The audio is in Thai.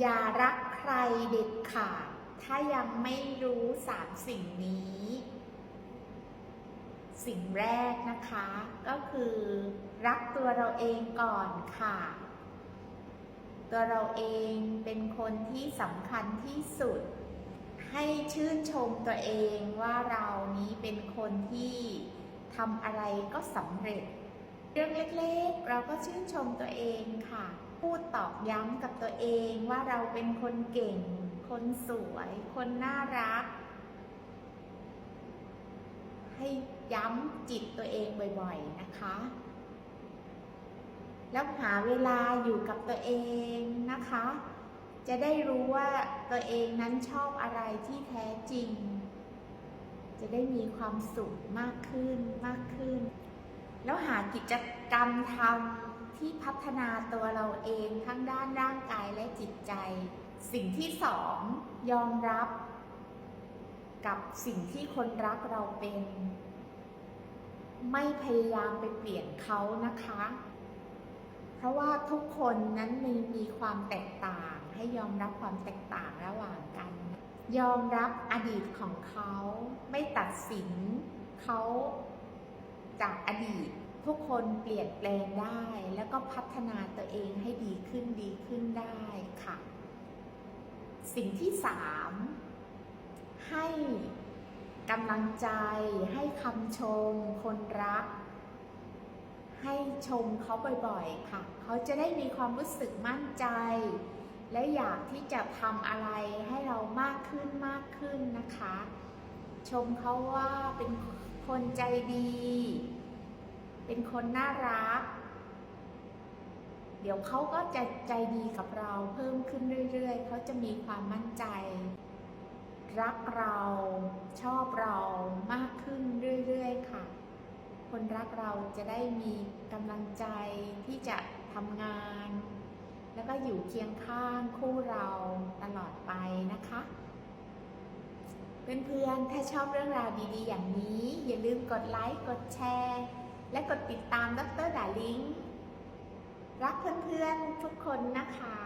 อย่ารักใครเด็ดขาด ถ้ายังไม่รู้สามสิ่งนี้ สิ่งแรกนะคะ ก็คือรักตัวเราเองก่อนค่ะ ตัวเราเองเป็นคนที่สำคัญที่สุด ให้ชื่นชมตัวเองว่าเรานี้เป็นคนที่ทำอะไรก็สำเร็จ เรื่องเล็กๆ เราก็ชื่นชมตัวเองค่ะ พูดตอกย้ำกับตัวเองว่าเราเป็นคนเก่ง คนสวย คนน่ารัก ให้ย้ำจิตตัวเองบ่อยๆนะคะ แล้วหาเวลาอยู่กับตัวเองนะคะ จะได้รู้ว่าตัวเองนั้นชอบอะไรที่แท้จริง จะได้มีความสุขมากขึ้นมากขึ้น แล้วหากิจกรรมทำที่พัฒนาตัวเราเองทั้งด้านร่างกายและจิตใจ สิ่งที่สองยอมรับ กับสิ่งที่คนรักเราเป็น ไม่พยายามไปเปลี่ยนเขานะคะ เพราะว่าทุกคนนั้นมีมีความแตกต่าง ให้ยอมรับความแตกต่างระหว่างกัน ยอมรับอดีตของเขา ไม่ตัดสินเขาจากอดีต ทุกคนเปลี่ยนแปลงได้ แล้วก็พัฒนาตัวเองให้ดีขึ้นดีขึ้นได้ค่ะ สิ่งที่สามให้กำลังใจ ให้คำชม คนรัก ให้ชมเขาบ่อยๆค่ะ เขาจะได้มีความรู้สึกมั่นใจ และอยากที่จะทำอะไรให้เรามากขึ้นมากขึ้นนะคะ ชมเขาว่าเป็นคนใจดี เป็นคนน่ารัก เดี๋ยวเขาก็จะใจดีกับเราเพิ่มขึ้นเรื่อยๆ เขาจะมีความมั่นใจ รักเราชอบเรามากขึ้นเรื่อยๆ ค่ะ คนรักเราจะได้มีกำลังใจที่จะทำงาน แล้วก็อยู่เคียงข้างคู่เราตลอดไปนะคะเพื่อนๆ ถ้าชอบเรื่องราวดีๆ อย่างนี้ อย่าลืมกดไลค์ กดแชร์ และกดติดตามดรดาลิง รักเพื่อนๆทุกคนนะคะ